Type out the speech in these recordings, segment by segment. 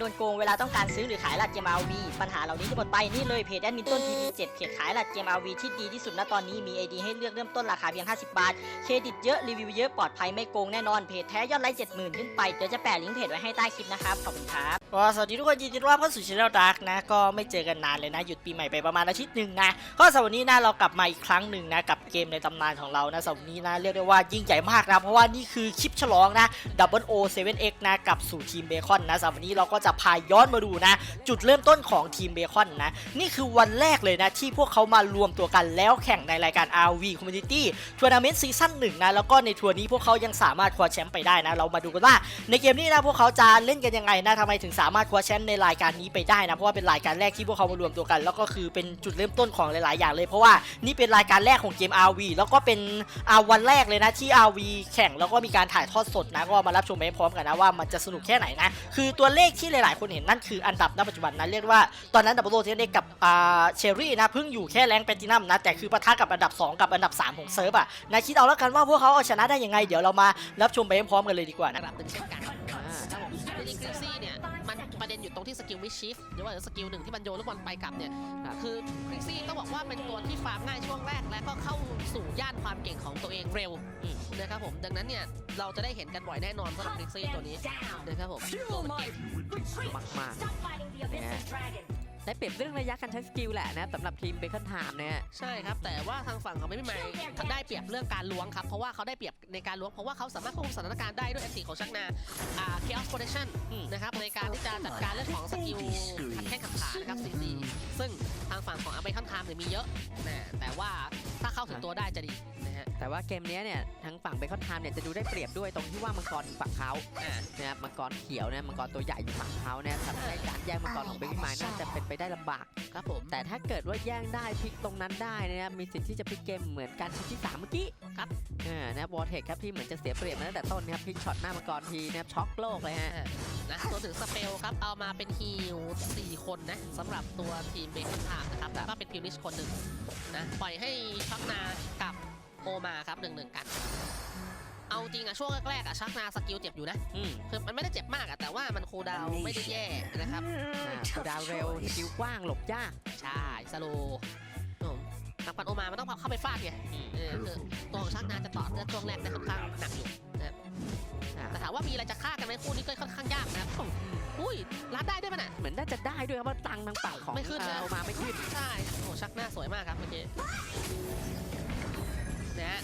การโดนโกงเวลาต้องการซื้อหรือขายหลัดเกม RV ปัญหาเหล่านี้จะหมดไปนี่เลยเพจแอดมินต้น TV7 เพจขายหลัดเกม RV ที่ดีที่สุดณตอนนี้มี ID ให้เลือกเริ่มต้นราคาเพียง 50 บาท เครดิตเยอะรีวิวเยอะปลอดภัยไม่โกงแน่นอนเพจแท้ยอดไลค์70,000ขึ้นไปเดี๋ยวจะแปะลิงก์เพจไว้ให้ใต้คลิปนะครับขอบคุณครับก็สวัสดีทุกคนยินดีต้อนรับเข้าสู่ช anel Dark นะก็ไม่เจอกันนานเลยนะหยุดปีใหม่ไปประมาณอาทิตย์หนึ่งนะก็สำหรับวันนี้นะเรากลับมาอีกครั้งหนึ่งนะกับเกมในตำนานของเรานะสำหรับวันนี้นะเรียกได้ว่ายิ่งใหญ่มากนะเพราะว่านี่คือคลิปฉลองนะ Double O 7X นะกับสู่ทีมเบคอนนะสำหรับวันนี้เราก็จะพาย้อนมาดูนะ จุดเริ่มต้นของทีมเบคอนนะ นี่คือวันแรกเลยนะ ที่พวกเขามารวมตัวกันแล้วแข่งในรายการ RV Community Tournament Season 1นะแล้วก็ในทัวร์นี้พวกเขายังสามารถคว้าแชมป์ไปได้นะ เรามาดูกันว่าในเกมนี้นะพวกเขาจะเล่นกันยังไงนะทำไมถึงสามารถคว้าแชมป์ในรายการนี้ไปได้นะเพราะว่าเป็นรายการแรกที่พวกเขามารวมตัวกัน แล้วก็คือเป็นจุดเริ่มต้นของหลาย ๆ อย่างเลย เพราะว่านี่เป็นรายการแรกของเกม RV แล้วก็เป็นอาวันแรกเลยนะที่ RV แข่งแล้วก็มีการถ่ายทอดสดนะก็มารับชมไปพร้อมกันนะว่ามันจะสนุกแค่ไหนนะคือตัวเลขที่หหลายคนเห็นนั่นคืออันดับณปัจจุบันนะเรียกว่าตอนนั้นดับเบิลโรเทนกับเชอรี่นะเพิ่งอยู่แค่แรงแปตินัมนะแต่คือปะทะกับอันดับ 2 กับอันดับ 3 ของเซิร์ฟอะนะคิดเอาแล้วกันว่าพวกเขาเอาชนะได้ยังไงเดี๋ยวเรามารับชมไปพร้อมกันเลยดีกว่านะระดับเป็นเช่นกัน ครับผมจริงๆคริสซี่เนี่ยมันประเด็นอยู่ตรงที่สกิลวิชิฟหรือว่าสกิลหนึ่งที่มันโยนลูกบอลไปกลับเนี่ยคือคริสซี่ต้องบอกว่าเป็นตัวที่ฟาร์มง่ายช่วงแรก และก็เข้าสู่ย่านความเก่งของตัวเองเร็วนะครับผมดังนั้นเนี่ยเราจะได้เห็นกันบ่อยแน่นอนสำหรับคริสซี่ตัวนี้นะครับผมตัวมันเก่งมากมากๆนะฮะ ได้เปรียบเรื่องระยะการใช้สกิลแหละนะสำหรับทีมเบคอนไทม์เนี่ย ใช่ครับ แต่ว่าทางฝั่งของไม่ไม่ได้เปรียบเรื่องการล้วงครับ เพราะว่าเขาได้เปรียบในการล้วง เพราะว่าเขาสามารถควบคุมสถานการณ์ได้ด้วยแอคทีของชักนาอ่า chaos protection นะครับในการที่จะจัดการเรื่องของสกิลขัดแข้งขัดขานะครับซีซี ซึ่งทางฝั่งของอเมริกันไทม์เนี่ยมีเยอะนะแต่ว่าถ้าเข้าถึงตัวได้จะดีนะฮะ แต่ว่าเกมเนี้ยเนี่ยทางฝั่งเบคอนไทม์เนี่ยจะดูได้เปรียบด้วยตรงที่ว่ามังกรอยู่ฝั่งเขาอ่า นะครับมังกรเขียวเนี่ยมังกรตัวใหญ่อยู่ฝั่งเขาเนี่ยทำให้การแย่งมังกรของเบคอนไทม์น่าจะเป็นไปได้ลำบาก ครับผม แต่ถ้าเกิดว่าแย่งได้พลิกตรงนั้นได้นะครับมีสิทธิ์ที่จะพลิกเกมเหมือนกันชิ้นที่สามเมื่อกี้ครับ อ่านะครับวอร์เทคครับที่เหมือนจะเสียเปรียบมาตั้งแต่ต้นนะครับพลิกช็อตหน้ามังกรทีนะครับช็อกโลกเลยฮะ นะรวมถึงสเปลครับ เอามาเป็นฮีล4คนนะสำหรับตัวทีมเบคอนไทม์นะครับแล้วก็เป็นพิวนิชคนหนึ่งนะปล่อยให้ชักนากับโอมาครับหนึ่งหนึ่งกัน เอาจริงอะช่วงแรกๆอะชักนาสกิลเจ็บอยู่นะอืมคือมันไม่ได้เจ็บมากอะแต่ว่ามันคูลดาวน์ไม่ได้แย่นะครับอ่าคูลดาวน์เร็วสกิลกว้างหลบยากใช่สโลว์ทางปันโอมามันต้องเข้าไปฟาดไงเออคือตัวของชักนาจะต่อเลือดช่วงแรกได้ค่อนข้างหนักอยู่ ว่ามีอะไรจะฆ่ากันไหมคู่นี้ก็ค่อนข้างยากนะครับอุ้ยรับได้ด้วยมันอะเหมือนน่าจะได้ด้วยครับว่าตังค์ทางฝั่งของไม่ขึ้นนะเอามาไม่ขึ้นใช่โอ้ชักหน้าสวยมากครับเมื่อกี้นะฮะ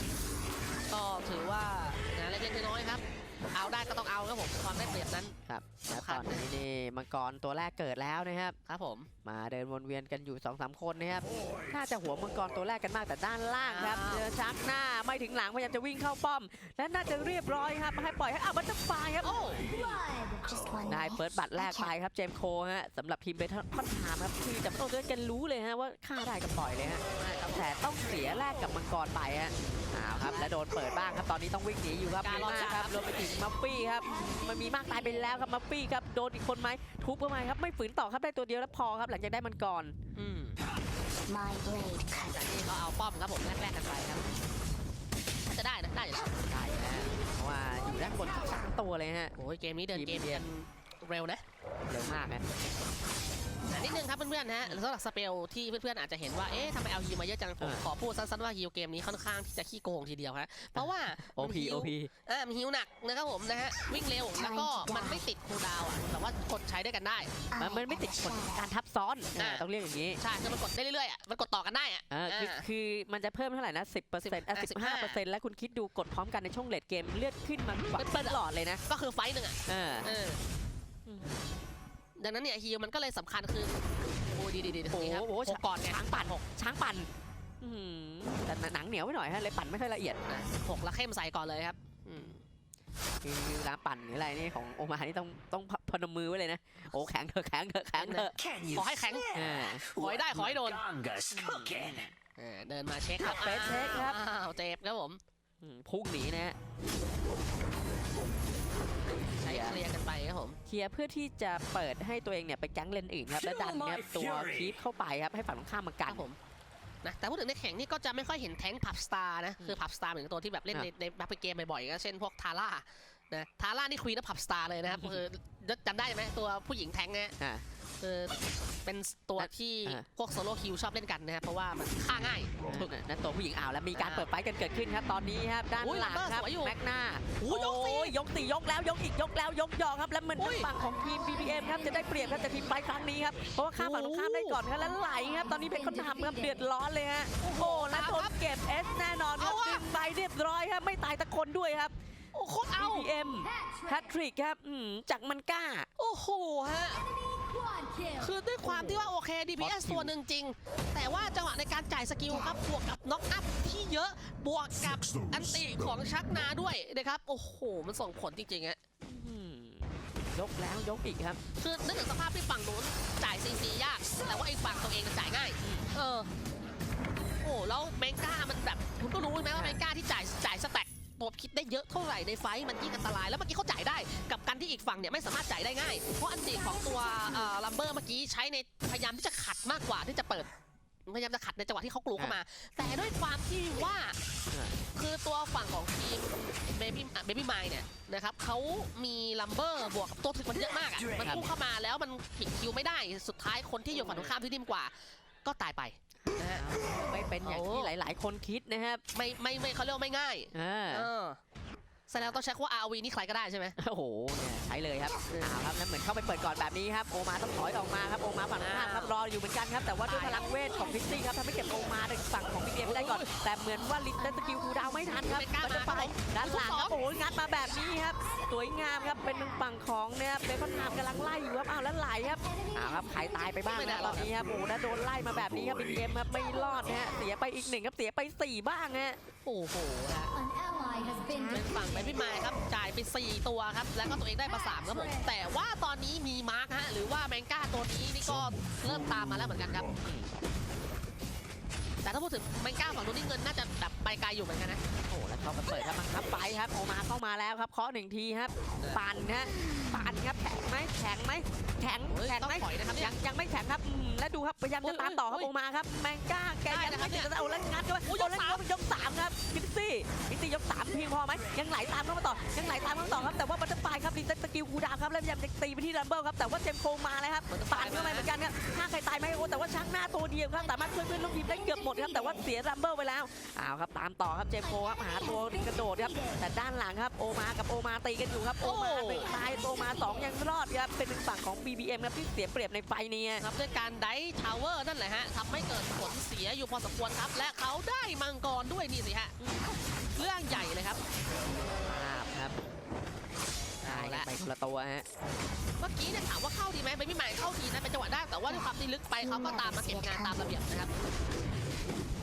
ก็ถือว่านะเล็กๆน้อยๆครับ เอาได้ก็ต้องเอาครับผมความได้เปรียบนั้นครับแล้วครัตบอนนี้นี่มังกรตัวแรกเกิดแล้วนะครับครับผมมาเดินวนเวียนกันอยู่2อสคนนะครับน่าจะหัวมังกรตัวแรกกันมากแต่ด้านล่างครับอ้าวเจอชักหน้าไม่ถึงหลังพยายามจะวิ่งเข้าป้อม และน่าจะเรียบร้อยครับให้ปล่อยให้อ้าวบัตเตอร์ไฟครับโอ้ได้เฟิร์สบัตรแรกไปครับเจมส์โคฮะสำหรับทีมเบทคอนไทม์ครับคือจะไม่ต้องเลือกกันรู้เลยฮะว่าฆ่าได้ก็ปล่อยเลยฮะแต่ต้องเสียแรกกับมังกรไปฮะอ้าวครับและโดนเปิดบ้างครับตอนนี้ต้องวิ่งหนีอยู่ครับการมีรอดมากจ้าครับครับรวมไปถึงมัฟฟี่ครับมันมีมากตายไปแล้วครับมัฟฟี่ครับโดนอีกคนไหมทุบเข้ามาครับไม่ฝืนต่อครับได้ตัวเดียวแล้วพอครับ หลังจากได้มันก่อนอืม My blade cuts จากนี้เขาเอาป้อมครับผมแรกๆกันไปครับน่าจะได้นะได้อยู่แล้วได้แล้วเพราะว่าอยู่ด้านบนสามตัวเลยฮะ โอ้ยเกมนี้เดินเกมกันเร็วนะ เร็วมากนะอะ นิดนึงครับเพื่อนๆนะฮะสำหรับสเปลที่เพื่อนๆอาจจะเห็นว่าเอ๊ะทำไมเอาฮิวมาเยอะจังผมขอพูดสั้นๆว่าฮิวเกมนี้ค่อนข้างที่จะขี้โกงทีเดียวฮะเพราะว่าโอมันพีฮิวโอพีอ่ามีฮิวหนักนะครับผมนะฮะวิ่งเร็วแล้วก็มันไม่ติดคูลดาวน์อะแต่ว่ากดใช้ได้กันได้ มันมันไม่ติดผลการทับซ้อนอ่า ต้องเรียกอย่างนี้ใช่คือมันกดได้เรื่อยๆอะมันกดต่อกันได้อะเออคืออ่าคือมันจะเพิ่มเท่าไหร่นะสิบเปอร์เซ็นต์อะสิบห้าเปอร์เซ็นต์แล้วคุณคิดดูกดพร้อมกันในช่วงเลดเกมเลือดขึ้นมาแบบเปิ้ลๆตลอดเลยนะก็คือไฟต์หนึ่งอะเออเออ ดังนั้นเนี่ยฮิวมันก็เลยสำคัญคือโอ้ยดีดีดีโอ้ดีครับโหหกก่อนไงช้างปั่นช้างปั่นอื้อหือแต่หนังเหนียวไปหน่อยฮะเลยปั่นไม่ค่อยละเอียดนะหกแล้วเข้มใส่ก่อนเลยครับอืมคือเวลาปั่นหรืออะไรนี่ของโอมานี่ต้องต้องพนมมือไว้เลยนะโอ้แข็งเถอะแข็งเถอะแข็งเถอะ Can ขอให้แข็งเออขอให้ได้ขอให้โดน Gonga's cooking. เออเดินมาเช็คครับเฟสเช็คครับ อ้าวเจ็บครับผม อืมพุ่งหนีนะฮะ ใช้เคลียร์กันไปครับผมเคลียร์เพื่อที่จะเปิดให้ตัวเองเนี่ยไปแก๊งเลนอื่นครับแล้วดันเนี่ยตัวคีปเข้าไปครับให้ฝั่งตรงข้ามมาคกัรันบผมนะแต่พูดถึงในแข่งนี่ก็จะไม่ค่อยเห็นแท้งผับสตาร์นะคือผับสตาร์เหมือนตัวที่แบบเล่นในในแบบเกมบ่อยๆก็เช่นพวกทาร่านะทาร่านี่ควีนพับสตาร์เลยนะครับคือจำได้ไหมตัวผู้หญิงแทงค์เนี่ยอ่า คือเป็นตัวที่อ่าพวกโซโล่คิวชอบเล่นกันนะครับเพราะว่ามันฆ่าง่ายนั่นตัวผู้หญิงอ่าวแล้วมีการเปิดไฟกันเกิดขึ้นครับตอนนี้ครับด้านอุ้ยหลังครับสวยอยู่แม็กนาโอ้ยยกสี่ยกสี่ยกแล้วยกอีกยกแล้วยกยอครับแล้วเหมือนอุ้ทางยฝั่งของทีม BBM ครับจะได้เปรียบครับแต่ทีมไปครั้งนี้ครับเพราะว่าข้ามฝั่งตรงข้ามได้ก่อนครับแล้วไหลครับตอนนี้เป็นคนทำครับเดือดร้อนเลยฮะโอ้โหแล้วโดนเก็บเอสแน่นอนครับเอาอะดึงไปเรียบร้อยครับไม่ตายตะคนด้วยครับโอ้โคตรเอา BBM แฮตทริกครับอืมจากมันก้าโอ้โหฮะ คือด้วยความที่ว่าโอเค DPS ตัวหนึ่งจริง แต่ว่าจังหวะในการจ่ายสกิลครับบวกกับน็อกอัพที่เยอะบวกกับอันติของชักนาด้วยนะครับ โอ้โห มันส่งผลจริงๆอะอืมยกแล้วยกอีกครับ คือนึกถึงสภาพที่ฝั่งนู้นจ่ายซีซียาก แต่ว่าไอ้ฝั่งตัวเองมันจ่ายง่าย เออ โอ้แล้วเมงก้ามันแบบ คุณก็รู้ใช่ไหมว่าเมงก้าที่จ่ายจ่ายสแต็ก ตัวคิดได้เยอะเท่าไหร่ในไฟท์มันยิ่งอันตราย แล้วเมื่อกี้เขาจ่ายได้กับการที่อีกฝั่งเนี่ยไม่สามารถจ่ายได้ง่าย เพราะอันติของตัวลัมเบอร์เมื่อกี้ใช้ในพยายามที่จะขัดมากกว่าที่จะเปิดพยายามจะขัดในจังหวะที่เขากลูเข้ามา แต่ด้วยความที่ว่าอ่าคือตัวฝั่งของทีมเบบี้เบบี้ไมเนี่ยนะครับเขามีลัมเบอร์บวกกับตัวถึกมันเยอะมากอะมันพุ่งเข้ามาแล้วมันปิดคิวไม่ได้สุดท้ายคนที่อยู่ฝั่งตรงข้ามที่นิ่มกว่า ก็ตายไป นะฮะไม่เป็นอย่างที่โอ้หลาย ๆ คนคิดนะครับ ไม่ไม่ไม่เขาเรียกว่าไม่ง่ายอ่าเออ แสดงว่าต้องใช้คำว่า RV นี่ใครก็ได้ใช่ไหมโอ้โหเนี่ยใช้เลยครับเอาครับแล้วเหมือนเข้าไปเปิดก่อนแบบนี้ครับโอมาต้องถอยออกมาครับโอมาฝั่งข้างครับรออยู่เหมือนกันครับแต่ว่าด้วยพลังเวทของพิซซี่ครับทำให้เก็บโอมาในฝั่งของพีเอ็มได้ก่อน แต่เหมือนว่าลินเตสกิลคูลดาวน์ไม่ทันครับไม่กล้ามันจะมาไปครับผมด้านหลังครับโอ้โหงัดมาแบบนี้ครับสวยงามครับเป็นฝั่งของเนี่ยครับเบคอนทามกำลังไล่อยู่ครับอ้าวแล้วไหลครับอ้าวครับใครตายไปบ้างนะตอนนี้ครับโอ้โหแล้วโดนไล่มาแบบนี้ครับพีเอ็มครับไม่รอดนะฮะเสียไปอีกหนึ่งครับเสียไปสี่บ้างฮะโอ้โหฮะ An ally has been เป็นฝั่งเบบี้ไมครับจ่ายไป 4 ตัวครับ แล้วก็ตัวเองได้มา3ครับผมแต่ว่าตอนนี้มีมาร์คฮะหรือว่าแมงก้าตัวนี้นี่ก็เริ่มตามมาแล้วเหมือนกันครับ แต่ถ้าพูดถึงแมงก้าฝั่งนู้นนี่เงินน่าจะแบบไปไกลอยู่เหมือนกันนะโอ้แล้วเขามาเปิดครับบังคับไปครับโอมาเข้ามาแล้วครับเคาะหนึ่งทีครับปั่นฮะปั่นครับแข็งไหมแข็งไหมแข็งเฮ้ยแข็งต้องไหมถอยนะครับเนี่ยยังยังไม่แข็งครับอืมแล้วดูครับพยายามจะตามต่อครับเฮ้โอยมาครับแมงก้าแกได้ยังนะครับไม่เนี่ถึยงจะเอาแล้วงัดด้วยโอ้โอ้ยแล้วยกสามยกสามครับพิตซี่พิตซี่ยกสามเพียงพอไหมยังไหลตามเข้ามาต่อยังไหลตามเข้ามาต่อครับแต่ว่าบัตเตอร์ไฟครับดีเซ็ตสกิลคูลดาวน์ครับแล้วพยายามจะตีไปที่รัมเบิลครับแต่ว่าเจมส์โคงมาเลยครับปั่น หน้าตัวเดียวครับสามารถช่วยเพื่อนร่วมทีมได้เกือบหมดครับแต่ว่าเสียรัมเบิลไปแล้วอ้าวครับตามต่อครับเจมส์โคครับหาตัวกระโดดครับแต่ด้านหลังครับโอมากับโอมาตีกันอยู่ครับโอมาไปตายโอมาสองยังรอดครับเป็นฝั่งของ BBM ครับที่เสียเปรียบในไฟนี้ครับด้วยการไดทาวเวอร์นั่นแหละฮะทำให้เกิดผลเสียอยู่พอสมควรครับ และเขาได้มังกรด้วยนี่สิฮะเรื่องใหญ่เลยครับ เอาตายละกันไปคนละตัวฮะเมื่อกี้เนี่ยถามว่าเข้าดีไหมไม่พี่ใหม่เข้าดีนะเป็นจังหวะได้แต่ว่าด้วยความที่ลึกไปเขาก็ตามมาเก็บงานตามระเบียบนะครับ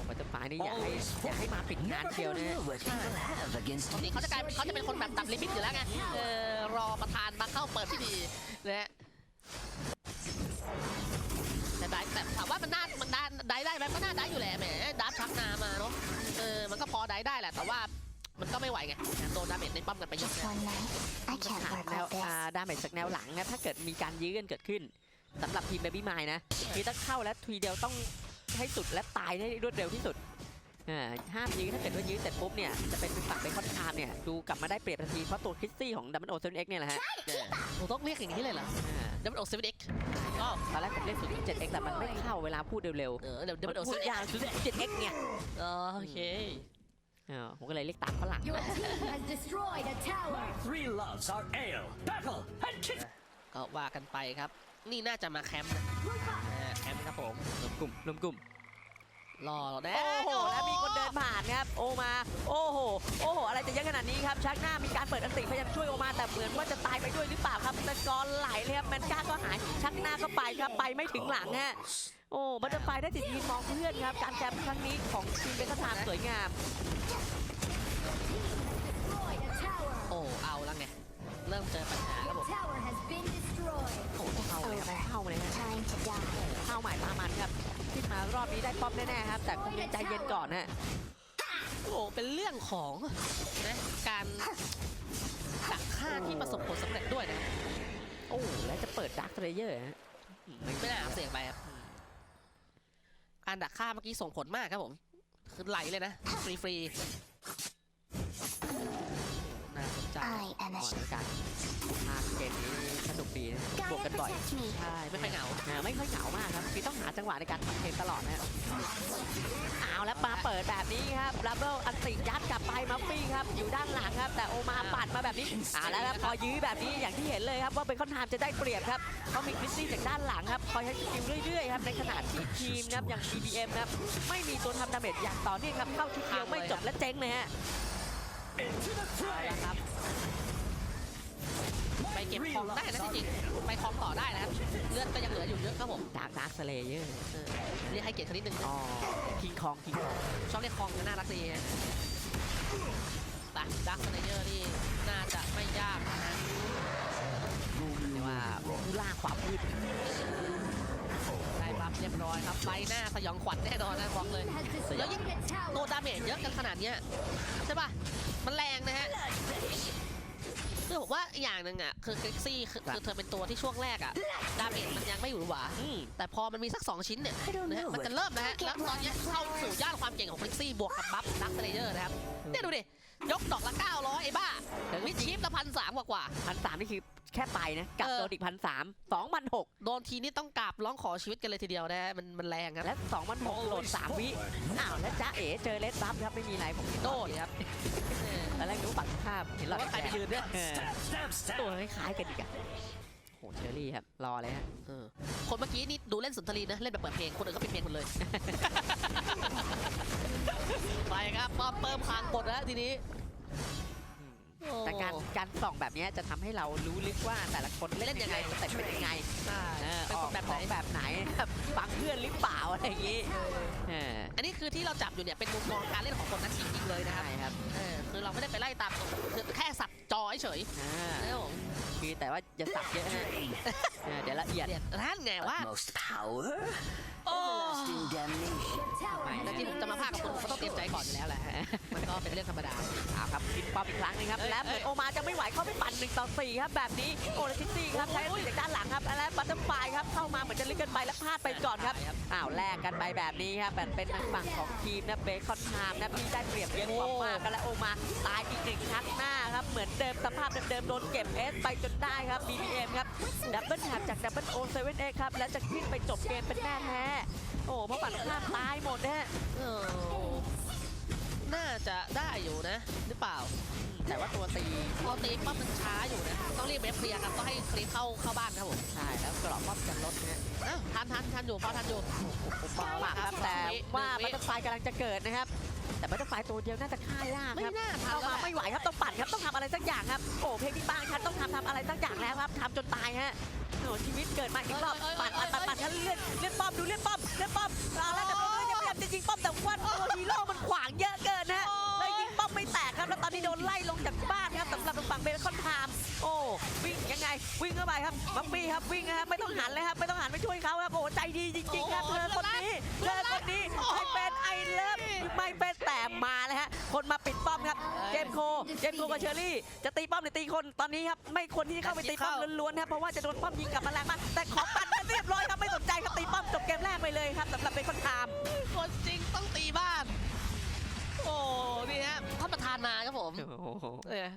บัตเตอร์ไฟนี่อยากให้อยากให้มาปิดงานเชียวนะฮะปกติเขาจะกลายเป็นเขาจะเป็นคนแบบตัดลิมิตอยู่แล้วไงเออรอประธานมาเข้าเปิดที่ดีนะฮะแต่ได้แต่ถามว่ามันน่ามันได้ได้ได้ไหมก็น่าได้อยู่แหละแหมดับชักนามาเนาะเออมันก็พอได้ได้แหละแต่ว่า มันก็ไม่ไหวไงโดนดาเมจในป้อมกันไปเยอะ just นะ one night. I จะ can't ขาด work แนว like this. อ่าดาเมจจากแนวหลังนะถ้าเกิดมีการยื้อกันเกิดขึ้นสำหรับทีมเบบี้ไมล์นะคือถ้าเข้าแล้วทีเดียวต้องให้สุดและตายได้รวดเร็วที่สุดอ่าห้ามยื้อถ้าเกิดว่ายื้อเสร็จปุ๊บเนี่ยจะเป็นฝั่งเบคอนไทม์เนี่ยดูกลับมาได้เปรียบทันทีเพราะตัวคริสซี่ของดัมเบิลโอเซนเอ็กเนี่ยแหละฮะหนูต้องเรียกอย่างนี้เลยเหรออ่าดับเบิลโอเซเว่นเอ็กก็ตอนแรกผมเรียกศูนย์เจ็ดเอ็กแต่มันไม่เข้าเวลาพูดเร็วเออเดี๋ยวๆดับเบิลโอพูเซดเว่นเอ็กยาวศูนย์เจ็ดเอ็กเนี่ยโอเค อ่าผมก็เลยเรียกตามฝรั่ง Your team has destroyed a tower. Three loves are ale, battle, and kick. ก็ว่ากันไปครับ นี่น่าจะมาแคมป์นะอ่าแคมป์ครับผมรวมกลุ่มรวมกลุ่มรอแน่โอ้โห แล้วมีคนเดินผ่านครับ โอมา โอ้โห โอ้โห อะไรจะเยอะขนาดนี้ครับ ชักหน้ามีการเปิดอันติพยายามช่วยโอมา แต่เหมือนว่าจะตายไปด้วยหรือเปล่าครับแต่กรไหลเลยครับแมนก้าก็หาย ชักหน้าก็ไปครับ ไปไม่ถึงหลังฮะ โอ้บัตเตอร์ไฟได้ติดยืนมองเพื่อนครับ การแคมป์ครั้งนี้ของทีมเบคอนไทม์สวยงาม Destroyed a tower. โอ้ เอาแล้วไง เริ่มเจอปัญหาครับผม Tower has been destroyed. โอ้เข้าเลยครับเข้าเลยฮะ Time to die. เข้าหมายตามันครับขึ้นมารอบนี้ได้ป้อมแน่ๆครับ แต่คงยังใจเย็นก่อนฮะโอ้เป็นเรื่องของนะการดักฆ่าที่ประสบผลสำเร็จด้วยนะ โอ้ แล้วจะเปิดดาร์คเรเยอร์ฮะไม่น่าเสี่ยงไปครับ การดักฆ่าเมื่อกี้ส่งผลมากครับผม คือไหลเลยนะ ฟรีฟรี I am ก่ a อนแล้วกันภาคเกมนี้สนุกดีนะบวก Gaia กันบ่อย protect me. ใช่ ไม่ค่อยเหงาอ่าไม่ค่อยเหงามากครับคือต้องหาจังหวะในการทำเกมตลอดนะเอาแล้วมาเปิดแบบนี้ครับรับเบิลอันติยัดกลับไปมัฟฟี่ครับอยู่ด้านหลังครับ แต่โอมาปัดมาแบบนี้เอาแล้วครับพอยื้อแบบนี้อย่างที่เห็นเลยครับว่าเป็นคอนทามจะได้เปรียบครับเขามีคริสตี้จากด้านหลังครับคอยให้สกิลเรื่อยๆครับในขณะที่ทีมนะครับอย่าง BBM นะครับไม่มีตัวทำดาเมจอย่างต่อเนื่องครับเข้าทีเดียวไม่จบและเจ๊งเลยฮะ Into the fray! ครับไปเก็บของได้นะจริงๆไปคลองต่อได้นะครับเลือดก็ยังเหลืออยู่เยอะครับผมดาร์กดาร์กสเลเยอร์เออเรียกให้เกียรติเขานิดนึงอ๋อคิงคองคิงคองชอบเรียกคลองนะน่ารักดีฮะแต่ดักสไนเยอร์นี่น่าจะไม่ยากนะฮะเรียกว่าผู้ล่าความมืดได้บัฟเรียบร้อยครับใบหน้าสยองขวัญแน่นอนนะบอกเลย Has destroyed a โด tower. นดาเมจเยอะกันขนาดเนี้ยใช่ป่ะมันแรงนะฮะคือผมว่าอย่างหนึ่งอะคือคลิกซี่คือคือเธอเป็นตัวที่ช่วงแรกอะดาเมจมันยังไม่อยู่หวาอืมแต่พอมันมีสัก 2 ชิ้นเนี่ยนะฮะมันจะเริ่มนะฮะแล้วตอนเนี้ยเข้าสู่ย่านความเก่งของคลิกซี่บวกกับบัฟดักสเลเยอร์นะครับเนี่ยดูดิยกดอกละ 900 ไอ้บ้าวิดชิปละพันสามกว่ากว่าพันสามนี่คือ แค่ไปนะกับเออโดนอีกพันสามสองพันหกโดนทีนี้ต้องกราบร้องขอชีวิตกันเลยทีเดียวนะฮะมันมันแรงครับ และสองพันหกโหลดสามวิอ้าวแล้วจ้าเอ๋เจอเลสบัฟครับไม่มีอะไรผมโดดครับเออตอนแรกนึกว่าฝั่งตรงข้ามเห็นหลอดว่าใครไปยืนเนี่ยเออ Stab, stab, ตัว stab! คล้ายๆกันอีกอะโหเชอรี่ครับรอเลยฮะเออคนเมื่อกี้นี่ดูเล่นสุนทรีนะเล่นแบบเปิดเพลงคนอื่นก็ปิดเพลงหมดเลยไปครับมาเติมคางกดแล้วทีนี้ แต่การการส่องแบบเนี้ยจะทำให้เรารู้ลึกว่าแต่ละคนเล่นยังไงสเต็ปเป็นยังไงใช่เออเป็นอคอกนแบบขไหนองแบบไหนครับฟังเพื่อนหรือเปล่าอะไรอย่างงี้เอออันนี้คือที่เราจับอยู่เนี่ยเป็นมุมมองการเล่นของคนนักจริงๆเลยนะครับใช่ครับเออคือเราไม่ได้ไปไล่ตามตรงคือแค่สับจอเฉยอ่าๆนะครับผมคือแต่ว่าอย่าสับเยอะฮะเออเดี๋ยวละเอียดเดี๋ยวนั่นไงว่า Utmost power, โอ้ everlasting damnation. Your tower ไม่ has แต่ที่ been จะมาพากกับคุณก็ต้องเตรียมใจก่อนอยู่แล้วแหละฮะมันก็เป็นเรื่องธรรมดาเอาครับกินป้อมอีกครั้งหนึงครับเอ้ยและเหมือนเอ้ยโอมาจะไม่ไหวเข้าไปปั่น1ต่อ4ครับ แบบนี้โอเลซิตี้ครับใช้สีจากด้านหลังครับ และบัตเตอร์ไฟครับเข้ามาเหมือนจะลึกเกินไปและพลาดไปก่อนครับอ้าวแลกกันไปแบบนี้ครับแบบเป็นทางฝั่งของทีมนะเบคอนไทม์นะที่ได้เปรียบเยอะกว่ามากกันและโอมาตายอีกหนึ่งชัดหน้าครับเหมือนเดิมสภาพเดิมๆโดนเก็บเอสไปจนได้ครับ BBM ครับดับเบิลแท็บจากดับเบิลโอเซเว่นเอครับและจะขึ้นไปจบเกมเป็นแน่แท้ โอ้เพราะฝั่งข้ามตายหมดนะฮะเออน่าจะได้อยู่นะ หรือเปล่า แต่ว่าตัวตีพอตีป้อมมันช้าอยู่นะ ต้องรีบเวฟเคลียร์ครับต้องให้คลีเข้าเข้าบ้านครับผมใช่แล้วกรอบป้อมจะลดนะฮะอ้าวทันทันทันอยู่พอทันอยู่เบามากครับแต่ว่าบัตเตอร์ไฟกำลังจะเกิดนะครับ แต่บัตเตอร์ไฟตัวเดียวน่าจะฆ่ายากไม่ครับน่าทันเข้าแล้วมาแหละไม่ไหวครับต้องปั่นครับต้องทำอะไรสักอย่างครับโอ้เพลงที่บ้านครับต้องทำทำอะไรสักอย่างแล้วครับทำจนตายฮะโอ้ชีวิตเกิดมาอีกรอบปั่นปั่นปั่นปั่นเลือดเลือดป้อมดูเลือดป้อมเลือดป้อมเอาแล้วแต่เลือดยังพยายามจะยิงป้อมแต่ว่าตัวฮีโร่มันขวางเยอะเกินนะฮะเลยยิงป้อมไม่แตกครับแล้วตอนนี้โดนไล่ลงจากบ้านครับสำหรับทางฝั่งเบลคอนไทม์โอ้วิ่งยังไงวิ่งเข้าไปครับมัฟฟี่ครับวิ่งนะครับไม่ต้องหันเลยครับไม่ต้องหันไปช่วยเขาครับโอ้ใจดีจริงๆครับเธอคนนี้เธอคนนี้ไม่เป็น ไอเลิฟไม่เป็นแต่มาเลยฮะ คนมาปิดป้อมครับ เจมส์โค เจมส์โคกับเชอรี่ จะตีป้อมหรือตีคน ตอนนี้ครับ ไม่ควรที่จะเข้าไปตีป้อมล้วนๆนะครับ เพราะว่าจะโดนป้อมยิงกลับมาแรงมาก แต่ขอปัดกันเรียบร้อยครับ ไม่สนใจครับตีป้อมจบเกมแรกไปเลยครับสำหรับเบคอนไทม์คนจริงต้องตีบ้าน โอ้ นี่ฮะท่านประธานมาครับผมเออ